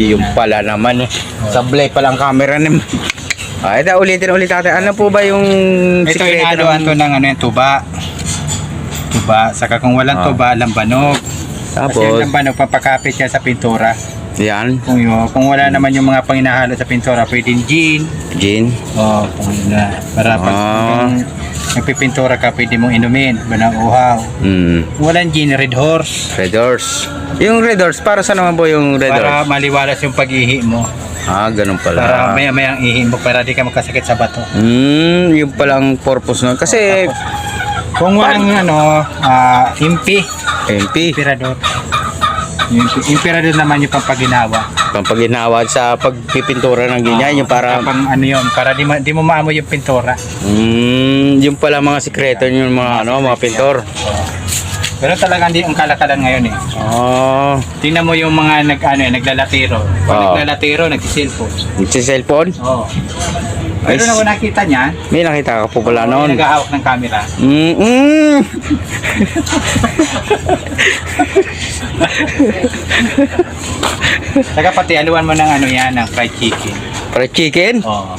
Yung pala naman eh. Sablay pala ang camera naman. Ay, da ulitin ulit natin. Ano po ba yung Ito sikreto haluan to ng ano yung tuba. Tuba. Saka kung walang Ah. tuba, lambanog. Kasi yung Tapos, lambanog, papakapit siya sa pintura. yan, Kung, yun, kung wala naman yung mga panginahalo sa pintura, pwedeng gin. gin. O, kung yun na. Para pag Ah. kung nagpipintura ka, pwede mong inumin. Banang uhaw. Kung walang gin, red horse. red horse. Yung red horse, para sa naman po yung red Para horse? maliwalas yung pag-ihi mo. Ah, ganun Para pala. maya maya ang ihi mo para di ka magkasakit sa bato. Hmm, yung pala ang purpose nun. Kasi, Kung walang ano, ah, impi, MP, impirador. Yung impirador naman yung pampaginawa. pampaginawa sa pagpipintura ng ganyan, yung para, Pang ano yun, para di, ma- di mo maamoy yung pintura. hmm, yung pala mga sikreto yung mga, ano, mga pintor. Pero talagang di ang kalakalan ngayon eh. Oh, Tingnan mo yung mga nag ano eh, naglalatiro. Pag Oo. naglalatiro, nagsisilfon. si cellphone? Oo. Pero na ako nakita niya, May nakita ka po pala noon. nag-ahawak ng camera. Mm -mm. Saka pati aluan mo ng ano yan, ng fried chicken. Fried chicken? Oo.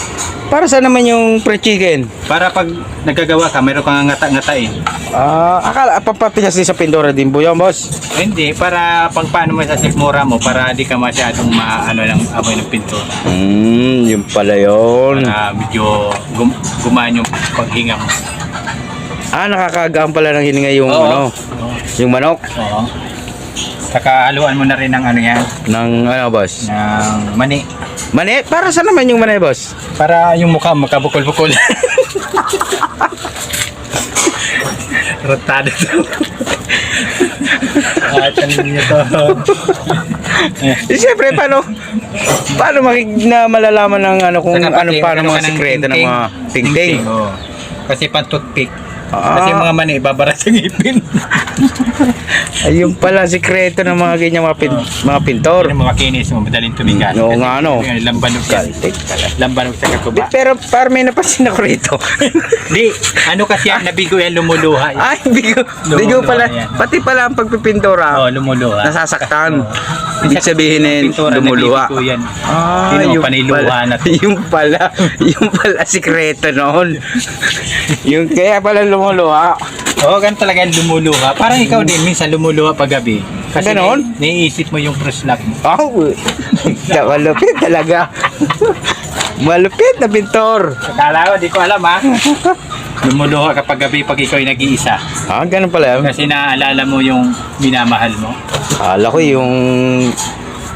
Para saan naman yung fried chicken? Para pag nagkagawa ka, meron kang ngata-ngatain. Ah, akala papatigas din sa pintura din po yan, boss. Eh, Hindi, para pag paano mo sa sikmura mo, para di ka masyadong maano ng amoy ng pintura. Hmm, yung pala yun. Para medyo gum gumaan yung paghinga mo. Ah, nakakagaan pala ng hininga yung Oo. ano, Oo. yung manok Oo. Saka haluan mo na rin ng ano yan, ng ano, boss. ng mani. Mani, para saan naman yung mani, boss? Para yung mukha magkabukol-bukol. Rotado to. At ano niyo to? Eh, siyempre, paano, paano makik na malalaman ng ano kung Saka ano paano ano mga sikreto ng mga tingting? oo. Kasi pan toothpick. Ah. Kasi yung mga mani, ibabara sa ngipin. Ayun pala sikreto ng mga ganyan mga, pin, mga pintor. Yung mga kinis mo, madaling tumigas. Oo Kasi nga, ano. yung Lambanog yan. Kaltik pala. Lambanog sa katuba. Pero parang may napansin ako rito. Di, ano kasi yan, nabigo yan, lumuluha. Ay, bigo, No, bigo no, pala. yan. Pati pala ang pagpipintura. Oo, lumuluha. Nasasaktan. Ibig sabihin eh, Pintura, lumuluha. nabibigo yan. Ah, Sino, yung paniluha pala, na to. yung pala, yung pala sikreto noon. yung kaya pala lumuluha. Oo, ganun talaga lumuluha. Parang ikaw din, minsan lumuluha pag gabi. Kasi Ganon? nai- naiisip mo yung proslap mo. Oh, malupit talaga. Malupit na pintor. Akala ko, di ko alam ha. lumuluha kapag gabi pag ikaw ay nag-iisa. Ah, ganun pala. yun. Kasi naaalala mo yung minamahal mo. Kala ko yung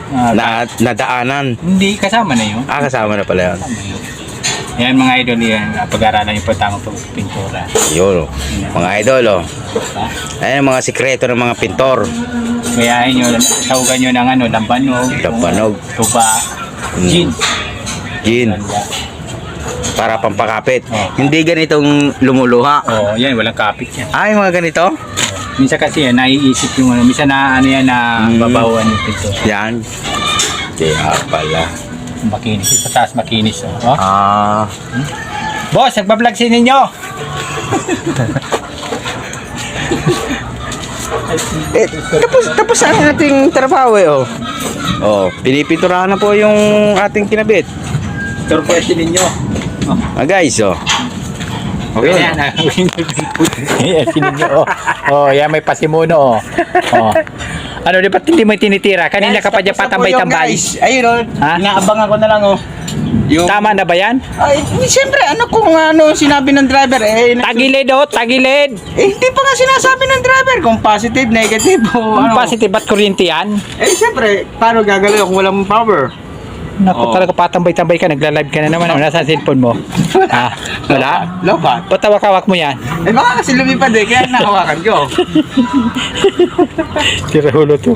Ah, na, nadaanan. hindi, kasama na yun. Ah, kasama na pala yun. Yan mga idol yan, pag-aralan yung tamang pagpintura. Yun, oh. mga idol, oh. Ayan mga sikreto ng mga pintor. Kayahin nyo, tawagan nyo ng ano, lambanog, Lampanog, tuba, gin. gin, para pampakapit. Oh. Hindi ganitong lumuluha. Oo, oh, yan, walang kapit yan. Yung mga ganito? Minsan kasi yan, naiisip yung ano, minsan na ano yan na Mm. babawan yung pintura. Yan. Kaya pala. Makinis, sa taas makinis. Oh. Oh. Ah, Boss, nagbablog si ninyo! eh, tapos, tapos ang ating trabaho eh, oh. Oh, pinipinturahan na po yung ating kinabit. Turpo si ninyo. Oh. Ah, guys, oh. Okay yan. ah. Ninyo. Oh. oh, yan may pasimuno. Oh. oh. Ano, di ba't hindi mo tinitira? Kanina ka pa dyan patambay-tambay. Ayun, oh. Ha? Inaabangan ko na lang, oh. Yung, Tama na ba yan? Ay, siyempre, ano kung ano sinabi ng driver, eh, nag- Tagilid oh, tagilid! eh, hindi pa nga sinasabi ng driver kung positive, negative, o ano. Positive at kuryente yan? Eh, siyempre, paano gagalaw kung walang power? Naku, Oo. talaga patambay-tambay ka, nagla-live ka na naman. Ano, nasa cellphone mo? ha? Wala? Lobat. Ba't tawak-hawak mo yan? Eh, baka kasi lumipad eh, kaya nahawakan ko. Tira hulo to.